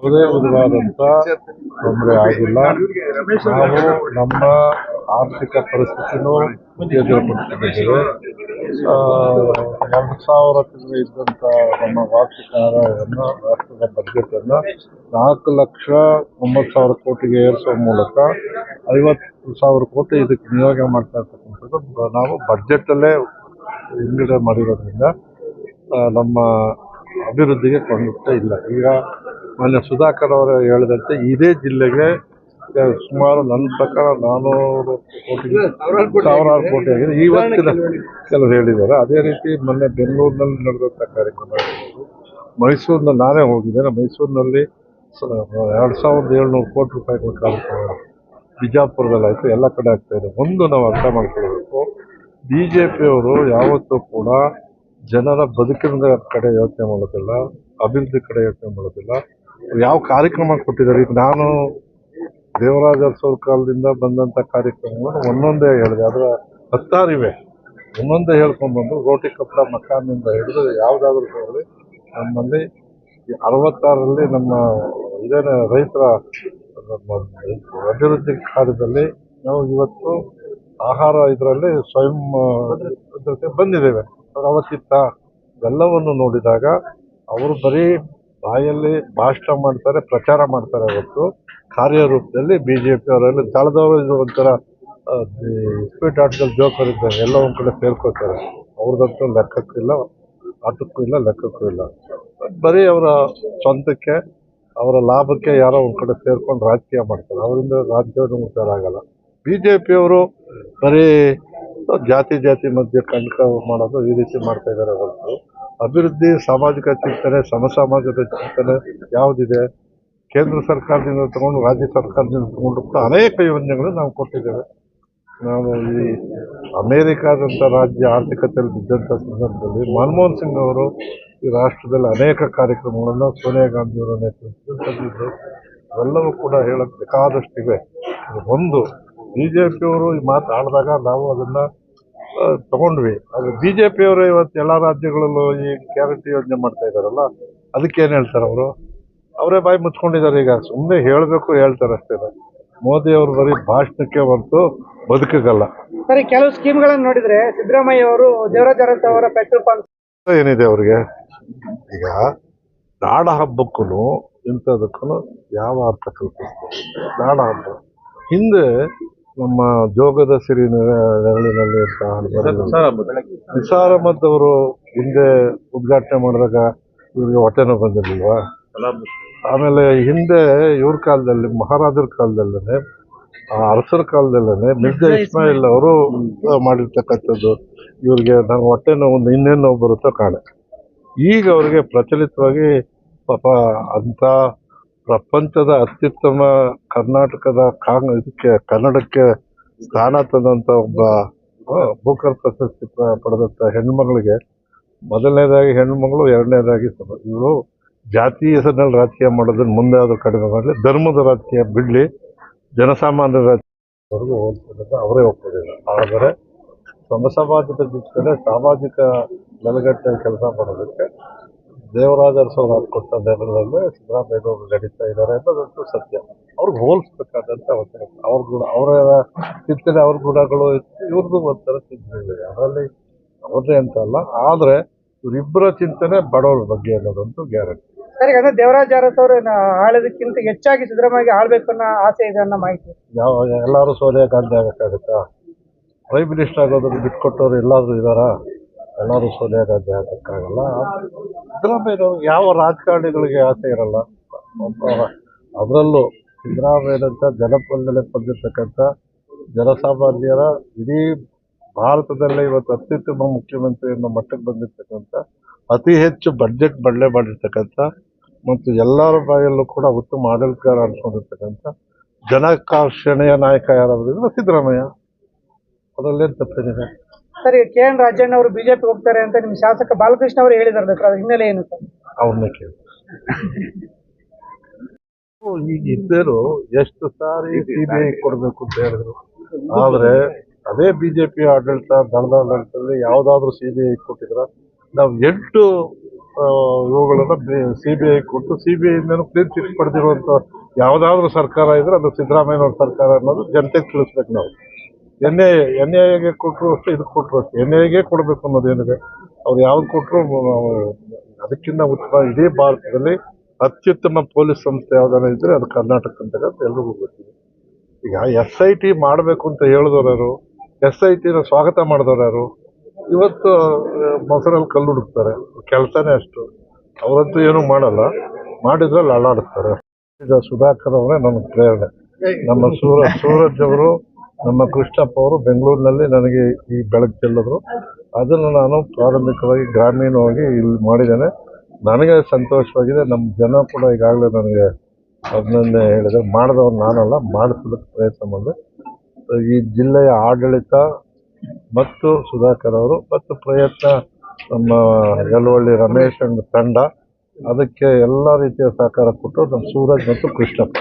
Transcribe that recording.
ಯಾವುದೇ ವಿಧವಾದಂಥ ತೊಂದರೆ ಆಗಿಲ್ಲ. ನಾವು ನಮ್ಮ ಆರ್ಥಿಕ ಪರಿಸ್ಥಿತಿನೂ ಎದುರುಪಡಿಸಿದ್ದೇವೆ ಎರಡು ಸಾವಿರ ತಿಂಗಳು ಇದ್ದಂಥ ನಮ್ಮ ವಾರ್ಷಿಕ ಆದಾಯವನ್ನು ರಾಷ್ಟ್ರದ ಬಜೆಟನ್ನು ನಾಲ್ಕು ಲಕ್ಷ ಒಂಬತ್ತು ಸಾವಿರ ಕೋಟಿಗೆ ಏರಿಸುವ ಮೂಲಕ ಐವತ್ತು ಸಾವಿರ ಕೋಟಿ ಇದಕ್ಕೆ ನಿಯೋಗ ಮಾಡ್ತಾ ಇರ್ತಕ್ಕಂಥದ್ದು. ನಾವು ಬಜೆಟಲ್ಲೇ ಬಿಡುಗಡೆ ಮಾಡಿರೋದ್ರಿಂದ ನಮ್ಮ ಅಭಿವೃದ್ಧಿಗೆ ಕೊಂಡುತ್ತೆ ಇಲ್ಲ. ಈಗ ಮೊನ್ನೆ ಸುಧಾಕರ್ ಅವರು ಹೇಳಿದಂತೆ ಇದೇ ಜಿಲ್ಲೆಗೆ ಸುಮಾರು ನನ್ನ ಪ್ರಕಾರ ನಾನೂರು ಕೋಟಿ ಸಾವಿರಾರು ಕೋಟಿ ಆಗಿದೆ. ಇವತ್ತಿನ ಕೆಲವರು ಹೇಳಿದ್ದಾರೆ. ಅದೇ ರೀತಿ ಮೊನ್ನೆ ಬೆಂಗಳೂರಿನಲ್ಲಿ ನಡೆದಂಥ ಕಾರ್ಯಕ್ರಮ ಮೈಸೂರಿನ ಮೈಸೂರಿನಲ್ಲಿ ನಾನೇ ಹೋಗಿದ್ದೇನೆ. ಮೈಸೂರಿನಲ್ಲಿ ಎರಡು ಸಾವಿರದ ಏಳ್ನೂರು ಕೋಟಿ ರೂಪಾಯಿಗಳ ಕಾರ್ಯಕ್ರಮ ಬಿಜಾಪುರದಲ್ಲಾಯಿತು ಎಲ್ಲ ಕಡೆ ಆಗ್ತಾ ಇದೆ. ಒಂದು ನಾವು ಅರ್ಥ ಮಾಡ್ಕೊಳ್ಬೇಕು. ಬಿ ಜೆ ಪಿಯವರು ಯಾವತ್ತೂ ಕೂಡ ಜನರ ಬದುಕಿನ ಕಡೆ ಯೋಚನೆ ಮಾಡೋದಿಲ್ಲ ಅಭಿವೃದ್ಧಿ ಕಡೆ ಯೋಚನೆ ಮಾಡೋದಿಲ್ಲ. ಯಾವ ಕಾರ್ಯಕ್ರಮ ಕೊಟ್ಟಿದ್ದಾರೆ? ಈಗ ನಾನು ದೇವರಾಜ ಅರಸವ್ರ ಕಾಲದಿಂದ ಬಂದಂಥ ಕಾರ್ಯಕ್ರಮಗಳು ಒಂದೊಂದೇ ಹೇಳಿದೆ. ಅದರ ಹತ್ತಾರಿವೆ ಒಂದೊಂದೇ ಹೇಳ್ಕೊಂಡ್ಬಂದು ರೋಟಿ ಕಪ್ಪಡ ಮಕಾನಿಂದ ಹಿಡಿದು ಯಾವುದಾದ್ರೂ ಹೋಗಲಿ ನಮ್ಮಲ್ಲಿ ಅರವತ್ತಾರರಲ್ಲಿ ನಮ್ಮ ಇದೇನ ರೈತರ ಅಭಿವೃದ್ಧಿ ಕಾರ್ಯದಲ್ಲಿ ನಾವು ಇವತ್ತು ಆಹಾರ ಇದರಲ್ಲಿ ಸ್ವಯಂ ಬಂದಿದ್ದೇವೆ. ಅವತ್ತಿತ್ತ ಎಲ್ಲವನ್ನು ನೋಡಿದಾಗ ಅವರು ಬರೀ ಬಾಯಲ್ಲಿ ಭಾಷಣ ಮಾಡ್ತಾರೆ, ಪ್ರಚಾರ ಮಾಡ್ತಾರೆ ಹೊರತು ಕಾರ್ಯರೂಪದಲ್ಲಿ ಬಿ ಜೆ ಪಿ ಅವರಲ್ಲಿ ತಳೆದವರು ಇದು ಒಂಥರ ಸ್ಪೀಟ್ ಆಟದಲ್ಲಿ ಜೋಕರ್ ಇದ್ದಾರೆ ಎಲ್ಲ ಒಂದು ಕಡೆ ಸೇರ್ಕೋತಾರೆ ಅವ್ರದಂತೂ ಲೆಕ್ಕಕ್ಕೂ ಇಲ್ಲ, ಆಟಕ್ಕೂ ಇಲ್ಲ, ಲೆಕ್ಕಕ್ಕೂ ಇಲ್ಲ. ಬರೀ ಅವರ ಸ್ವಂತಕ್ಕೆ, ಅವರ ಲಾಭಕ್ಕೆ ಯಾರೋ ಒಂದು ಕಡೆ ಸೇರ್ಕೊಂಡು ರಾಜಕೀಯ ಮಾಡ್ತಾರೆ. ಅವರಿಂದ ರಾಜ್ಯವನ್ನು ಉದ್ಧಾರ ಆಗಲ್ಲ ಬಿ ಜೆ ಪಿಯವರು ಬರೀ ಜಾತಿ ಜಾತಿ ಮಧ್ಯೆ ಕಂಟಕ ಮಾಡೋದು ಈ ರೀತಿ ಮಾಡ್ತಾ ಇದ್ದಾರೆ ಹೊರತು. ಅಭಿವೃದ್ಧಿ, ಸಾಮಾಜಿಕ ಚಿಂತನೆ, ಸಮಸಾಮಾಜಿಕ ಚಿಂತನೆ ಯಾವುದಿದೆ? ಕೇಂದ್ರ ಸರ್ಕಾರದಿಂದ ತಗೊಂಡು ರಾಜ್ಯ ಸರ್ಕಾರದಿಂದ ತಗೊಂಡು ಕೂಡ ಅನೇಕ ಯೋಜನೆಗಳು ನಾವು ಕೊಟ್ಟಿದ್ದೇವೆ. ನಾವು ಈ ಅಮೇರಿಕಾದಂಥ ರಾಜ್ಯ ಆರ್ಥಿಕತೆಯಲ್ಲಿ ಬಿದ್ದಂಥ ಸಂದರ್ಭದಲ್ಲಿ ಮನಮೋಹನ್ ಸಿಂಗ್ ಅವರು ಈ ರಾಷ್ಟ್ರದಲ್ಲಿ ಅನೇಕ ಕಾರ್ಯಕ್ರಮಗಳನ್ನು ಸೋನಿಯಾ ಗಾಂಧಿಯವರ ನೇತೃತ್ವದಲ್ಲಿ ತಂದಿದ್ದರು ಅವೆಲ್ಲವೂ ಕೂಡ ಹೇಳಬೇಕಾದಷ್ಟಿವೆ. ಒಂದು ಬಿ ಜೆ ಪಿಯವರು ಈ ಮಾತು ಆಡಿದಾಗ ನಾವು ಅದನ್ನು ತಗೊಂಡ್ವಿ. ಅದು ಬಿ ಜೆ ಪಿಯವರು ಇವತ್ತು ಎಲ್ಲ ರಾಜ್ಯಗಳಲ್ಲೂ ಈ ಗ್ಯಾರಂಟಿ ಯೋಜನೆ ಮಾಡ್ತಾ ಇದ್ದಾರಲ್ಲ ಅದಕ್ಕೆ ಏನು ಹೇಳ್ತಾರೆ ಅವರು? ಅವರೇ ಬಾಯಿ ಮುಚ್ಕೊಂಡಿದ್ದಾರೆ ಈಗ. ಸುಮ್ಮನೆ ಹೇಳಬೇಕು ಹೇಳ್ತಾರೆ ಅಷ್ಟೇ. ಮೋದಿ ಅವರು ಬರೀ ಭಾಷಣಕ್ಕೆ ಹೊರತು ಬದುಕಲ್ಲ ಸರಿ ಕೆಲವು ಸ್ಕೀಮ್ಗಳನ್ನು ನೋಡಿದ್ರೆ ಸಿದ್ದರಾಮಯ್ಯ ಅವರು ದೇವರಾಜ್ ಅರಸ್ ಅವರ ಪೆಟ್ರೋಲ್ ಪಂಪ್ ಏನಿದೆ ಅವರಿಗೆ? ಈಗ ನಾಡ ಹಬ್ಬಕ್ಕೂ ಇಂಥದಕ್ಕೂ ಯಾವ ಅರ್ಥ ಕಲ್ಪಿಸ್ತಾರೆ ನಾಡ ಹಬ್ಬ. ಹಿಂದೆ ನಮ್ಮ ಜೋಗದ ಸಿರಿ ನೆರ- ನೆರಳಿನಲ್ಲಿ. ನಿಸಾರ್ ಅಹಮದ್ ಅವರು ಹಿಂದೆ ಉದ್ಘಾಟನೆ ಮಾಡಿದಾಗ ಇವ್ರಿಗೆ ಹೊಟ್ಟೆನೋ ಬಂದಿರಲಿಲ್ವಾ? ಆಮೇಲೆ ಹಿಂದೆ ಇವ್ರ ಕಾಲದಲ್ಲಿ ಮಹಾರಾಜರ ಕಾಲದಲ್ಲೇ ಅರಸರ ಕಾಲದಲ್ಲೇ ಮಿರ್ಜಾ ಇಸ್ಮಾಯಿಲ್ ಅವರು ಮಾಡಿರ್ತಕ್ಕಂಥದ್ದು ಇವ್ರಿಗೆ ನಾನು ಹೊಟ್ಟೆ ನೋವು ಇನ್ನೇನು ನೋವು ಬರುತ್ತೋ ಕಾಣೆ. ಈಗ ಅವ್ರಿಗೆ ಪ್ರಚಲಿತವಾಗಿ ಪಾಪ ಅಂತ ಪ್ರಪಂಚದ ಅತ್ಯುತ್ತಮ ಕರ್ನಾಟಕದ ಕಾಂಗ್, ಇದಕ್ಕೆ ಕನ್ನಡಕ್ಕೆ ಸ್ಥಾನ ತಂದಂತ ಒಬ್ಬ ಬೂಕರ್ ಪ್ರಶಸ್ತಿ ಪಡೆದಂತ ಹೆಣ್ಮಗಳಿಗೆ ಮೊದಲನೇದಾಗಿ ಹೆಣ್ಮಗಳು ಎರಡನೇದಾಗಿ ಇವರು ಜಾತಿ ಹೆಸರಿನಲ್ಲಿ ರಾಜಕೀಯ ಮಾಡೋದನ್ನ ಮುಂದೆ ಆದರೂ ಕಡಿಮೆ ಮಾಡಲಿ. ಧರ್ಮದ ರಾಜಕೀಯ ಬಿಡಲಿ, ಜನಸಾಮಾನ್ಯರ ರಾಜಕೀಯವರೆಗೂ ಹೋಗ್ತದೆ ಅವರೇ ಒಪ್ಪೋದಿಲ್ಲ ಆದರೆ ಸಮ ಸಮಾಜದ ಜೊತೆ ಸಾಮಾಜಿಕ ನೆಲೆಗಟ್ಟಲ್ಲಿ ಕೆಲಸ ಮಾಡೋದಕ್ಕೆ ದೇವರಾಜ ಸೌರ ಕೊಟ್ಟ ನೆಲದಲ್ಲಿ ಸಿದ್ದರಾಮಯ್ಯ ಅವರು ನಡೀತಾ ಇದ್ದಾರೆ ಅನ್ನೋದಂತೂ ಸತ್ಯ. ಅವ್ರಿಗೆ ಹೋಲಿಸ್ಬೇಕಾದಂಥ ಅವಶ್ಯಕತೆ ಅವ್ರ ಗುಣ ಅವರ ಚಿಂತನೆ ಅವ್ರ ಗುಣಗಳು ಇವ್ರದ್ದು ಒಂಥರ ಚಿಂತನೆ ಇದೆ. ಅದರಲ್ಲಿ ಅವ್ರದ್ದೇ ಅಂತ ಅಲ್ಲ. ಆದರೆ ಇವರಿಬ್ಬರ ಚಿಂತನೆ ಬಡವರ ಬಗ್ಗೆ ಅನ್ನೋದಂತೂ ಗ್ಯಾರಂಟಿ. ಸರಿ ಅಂದ್ರೆ ದೇವರಾಜ ಅರಸ್ ಅವರು ಆಳೋದಕ್ಕಿಂತ ಹೆಚ್ಚಾಗಿ ಸಿದ್ದರಾಮಯ್ಯ ಆಳ್ಬೇಕು ಅನ್ನೋ ಆಸೆ ಇದೆ ಅನ್ನೋ ಮಾಹಿತಿ. ಯಾವ ಎಲ್ಲರೂ ಸೋನಿಯಾ ಗಾಂಧಿ ಆಗಕ್ಕಾಗತ್ತಾ? ಪ್ರೈಮ್ ಮಿನಿಸ್ಟರ್ ಆಗೋದನ್ನು ಬಿಟ್ಕೊಟ್ಟವ್ರು ಎಲ್ಲಾದರೂ ಇದ್ದಾರಾ? ಎಲ್ಲರೂ ಸೋನಿಯಾ ಗಾಂಧಿ ಆಗಕ್ಕಾಗಲ್ಲ. ಸಿದ್ದರಾಮಯ್ಯನವ್ರಿಗೆ ಯಾವ ರಾಜಕಾರಣಿಗಳಿಗೆ ಆಸೆ ಇರಲ್ಲ. ಅದರಲ್ಲೂ ಸಿದ್ದರಾಮಯ್ಯನಂತ ಜನಪಲ್ಯಲೆ ಪಡೆದಿರ್ತಕ್ಕಂಥ ಜನಸಾಮಾನ್ಯರ ಇಡೀ ಭಾರತದಲ್ಲೇ ಇವತ್ತು ಅತ್ಯುತ್ತಮ ಮುಖ್ಯಮಂತ್ರಿ ಅನ್ನೋ ಮಟ್ಟಕ್ಕೆ ಬಂದಿರ್ತಕ್ಕಂಥ ಅತಿ ಹೆಚ್ಚು ಬಡ್ಜೆಟ್ ಬದಲೆ ಮಾಡಿರ್ತಕ್ಕಂಥ ಮತ್ತು ಎಲ್ಲರ ಬಾಯಲ್ಲೂ ಕೂಡ ಉತ್ತಮ ಆಡಳಿತಗಾರ ಅನ್ಕೊಂಡಿರ್ತಕ್ಕಂಥ ಜನಾಕರ್ಷಣೆಯ ನಾಯಕ ಯಾರಾದ್ರೂ ಸಿದ್ದರಾಮಯ್ಯ. ಅದರಲ್ಲೇನು ತಪ್ಪೇನಿದೆ? ಸರಿ ಕೆ ಎನ್ ರಾಜಣ್ಣ ಅವರು ಬಿಜೆಪಿ ಹೋಗ್ತಾರೆ ಅಂತ ನಿಮ್ ಶಾಸಕ ಬಾಲಕೃಷ್ಣ ಅವರು ಹೇಳಿದಾರೆ ಅದ್ರ ಹಿನ್ನೆಲೆ ಏನು ಸರ್? ಅವ್ರನ್ನ ಕೇಳಿ. ಈಗ ಇದ್ದರು ಎಷ್ಟು ಸಾರಿ ಸಿಬಿಐ ಕೊಡ್ಬೇಕು ಅಂತ ಹೇಳಿದ್ರು. ಆದ್ರೆ ಅದೇ ಬಿಜೆಪಿ ಆಡಳಿತ ದಳದ ಆಡಳಿತದಲ್ಲಿ ಯಾವ್ದಾದ್ರು ಸಿಬಿಐ ಬಿ ಕೊಟ್ಟಿದ್ರ? ನಾವು ಎಂಟು ಇವುಗಳನ್ನ ಸಿಬಿಐ ಕೊಟ್ಟು ಸಿಬಿಐ ಕ್ಲೀನ್ ಚಿಟ್ ಪಡೆದಿರುವಂಥ ಯಾವ್ದಾದ್ರು ಸರ್ಕಾರ ಇದ್ರೆ ಅದು ಸಿದ್ದರಾಮಯ್ಯನವ್ರ ಸರ್ಕಾರ ಅನ್ನೋದು ಜನತೆಗೆ ತಿಳಿಸ್ಬೇಕು ನಾವು. ಎನ್ ಐ ಎನ್ ಐ ಎಗೆ ಕೊಟ್ಟರು ಅಷ್ಟೇ, ಇದಕ್ಕೆ ಕೊಟ್ಟರು ಅಷ್ಟೇ. ಎನ್ ಐಗೆ ಕೊಡಬೇಕು ಅನ್ನೋದೇನಿದೆ ಅವ್ರು ಯಾವ್ದು ಕೊಟ್ಟರು ಅದಕ್ಕಿಂತ ಉತ್ತಮ ಇಡೀ ಭಾರತದಲ್ಲಿ ಅತ್ಯುತ್ತಮ ಪೊಲೀಸ್ ಸಂಸ್ಥೆ ಯಾವ್ದಾರ ಇದ್ರೆ ಅದು ಕರ್ನಾಟಕ ಅಂತ ಎಲ್ರಿಗೂ ಗೊತ್ತಿದೆ. ಈಗ ಎಸ್ ಐ ಟಿ ಮಾಡಬೇಕು ಅಂತ ಹೇಳಿದವ್ರು ಯಾರು? ಎಸ್ ಐ ಟಿನ ಸ್ವಾಗತ ಮಾಡಿದವ್ರು ಯಾರು? ಇವತ್ತು ಮೊಸರಲ್ಲಿ ಕಲ್ಲು ಹುಡುಕ್ತಾರೆ. ಕೆಲಸನೇ ಅಷ್ಟು. ಅವರಂತೂ ಏನೂ ಮಾಡಲ್ಲ. ಮಾಡಿದ್ರಲ್ಲಿ ಅಲ್ಲಾಡಿಸ್ತಾರೆ ಈಗ ಸುಧಾಕರ್ ಅವರೇ ನಮಗೆ ಪ್ರೇರಣೆ. ನಮ್ಮ ಸೂರಜ್ ಸೂರಜ್ ಅವರು ನಮ್ಮ ಕೃಷ್ಣಪ್ಪ ಅವರು ಬೆಂಗಳೂರಿನಲ್ಲಿ ನನಗೆ ಈ ಬೆಳಕು ಚೆಲ್ಲಿದ್ರು. ಅದನ್ನು ನಾನು ಪ್ರಾರಂಭಿಕವಾಗಿ ಗ್ರಾಮೀಣವಾಗಿ ಇಲ್ಲಿ ಮಾಡಿದ್ದೇನೆ. ನನಗೆ ಸಂತೋಷವಾಗಿದೆ. ನಮ್ಮ ಜನ ಕೂಡ ಈಗಾಗಲೇ ನನಗೆ ಅದನ್ನೇ ಹೇಳಿದೆ ಮಾಡಿದವ್ರು ನಾನಲ್ಲ, ಮಾಡಿಸೋದಕ್ಕೆ ಪ್ರಯತ್ನ ಮಾಡಿದೆ. ಈ ಜಿಲ್ಲೆಯ ಆಡಳಿತ ಮತ್ತು ಸುಧಾಕರ್ ಅವರು ಮತ್ತು ಪ್ರಯತ್ನ ನಮ್ಮ ಯಲವಳ್ಳಿ ರಮೇಶ್ ಅಂಡ್ ತಂಡ, ಅದಕ್ಕೆ ಎಲ್ಲ ರೀತಿಯ ಸಹಕಾರ ಕೊಟ್ಟು ನಮ್ಮ ಸೂರಜ್ ಮತ್ತು ಕೃಷ್ಣಪ್ಪ